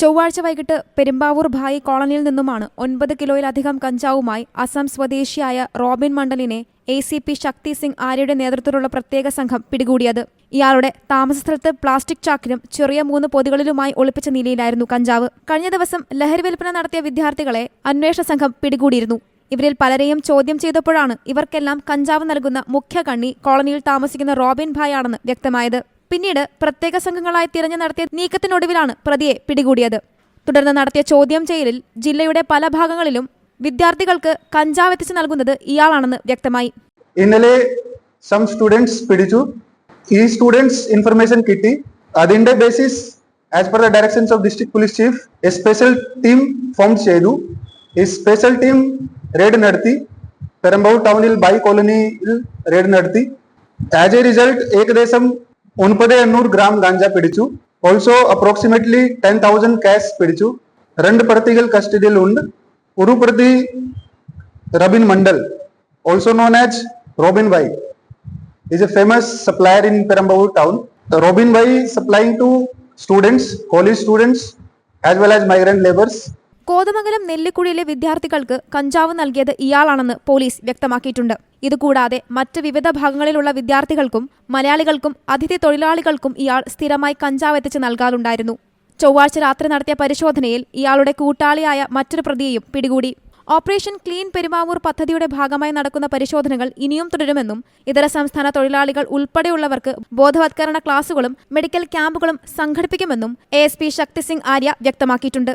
ചൊവ്വാഴ്ച വൈകിട്ട് പെരുമ്പാവൂർ ഭായി കോളനിയിൽ നിന്നുമാണ് ഒൻപത് കിലോയിലധികം കഞ്ചാവുമായി അസം സ്വദേശിയായ Robin മണ്ഡലിനെ A C P Shakti Singh ആര്യയുടെ നേതൃത്വത്തിലുള്ള പ്രത്യേക സംഘം പിടികൂടിയത്. ഇയാളുടെ താമസസ്ഥലത്ത് പ്ലാസ്റ്റിക് ചാക്കിലും ചെറിയ മൂന്ന് പൊതികളിലുമായി ഒളിപ്പിച്ച നിലയിലായിരുന്നു കഞ്ചാവ്. കഴിഞ്ഞ ദിവസം ലഹരി വിൽപ്പന നടത്തിയ വിദ്യാർത്ഥികളെ അന്വേഷണ സംഘം പിടികൂടിയിരുന്നു. ഇവരിൽ പലരെയും ചോദ്യം ചെയ്തപ്പോഴാണ് ഇവർക്കെല്ലാം കഞ്ചാവ് നൽകുന്ന മുഖ്യ കണ്ണി കോളനിയിൽ താമസിക്കുന്ന റോബിൻ ഭായ് ആണെന്ന് വ്യക്തമായത്. പിന്നീട് പ്രത്യേക സംഘങ്ങളായി തിരഞ്ഞു നടത്തിയ നീക്കത്തിനൊടുവിലാണ് പ്രതിയെ പിടികൂടിയത്. തുടർന്ന് നടത്തിയ ചോദ്യം ചെയ്യലിൽ ജില്ലയുടെ പല ഭാഗങ്ങളിലും വിദ്യാർത്ഥികൾക്ക് കഞ്ചാവ് എത്തിച്ചു നൽകുന്നത് ഇയാളാണെന്ന് വ്യക്തമായി. ഇന്നലെ സം സ്റ്റുഡൻസ് പിടിച്ചു. ഈ സ്റ്റുഡൻസ് ഇൻഫർമേഷൻ കിട്ടി. അതിന്റെ basis as per the directions of district police chief a special team form ചെയ്തു. ഈ സ്പെഷ്യൽ ടീം റെയ്ഡ് നടത്തി. പെരമ്പൂർ ടൗണിൽ ബൈ കോളനിയിൽ റെയ്ഡ് നടത്തി. ആസ് എ റിസൾട്ട് ഏകദേശം ഒൻപത് എണ്ണൂറ് ഗ്രാം ഗാഞ്ച പിടിച്ചു also approximately ten thousand cash പിടിച്ചു രണ്ട് പ്രതികൾ കസ്റ്റഡിയിൽ ഉണ്ട് ഒരു പ്രതി also known as Robin Vai, is a famous supplier in Perambavoor town. The Robin Vai is supplying to students, college students, as well as migrant laborers. Kothamangalam നെല്ലിക്കുഴിയിലെ വിദ്യാർത്ഥികൾക്ക് കഞ്ചാവ് നൽകിയത് ഇയാളാണെന്ന് പോലീസ് വ്യക്തമാക്കിയിട്ടുണ്ട്. ഇതുകൂടാതെ മറ്റ് വിവിധ ഭാഗങ്ങളിലുള്ള വിദ്യാർത്ഥികൾക്കും മലയാളികൾക്കും അതിഥി തൊഴിലാളികൾക്കും ഇയാൾ സ്ഥിരമായി കഞ്ചാവ് എത്തിച്ച് നൽകാറുണ്ടായിരുന്നു. ചൊവ്വാഴ്ച രാത്രി നടത്തിയ പരിശോധനയിൽ ഇയാളുടെ കൂട്ടാളിയായ മറ്റൊരു പ്രതിയെയും പിടികൂടി. ഓപ്പറേഷൻ ക്ലീൻ പെരുമാവൂർ പദ്ധതിയുടെ ഭാഗമായി നടക്കുന്ന പരിശോധനകൾ ഇനിയും തുടരുമെന്നും ഇതര സംസ്ഥാന തൊഴിലാളികൾ ഉൾപ്പെടെയുള്ളവർക്ക് ബോധവത്കരണ ക്ലാസുകളും മെഡിക്കൽ ക്യാമ്പുകളും സംഘടിപ്പിക്കുമെന്നും A S P Shakti Singh Arya വ്യക്തമാക്കിയിട്ടുണ്ട്.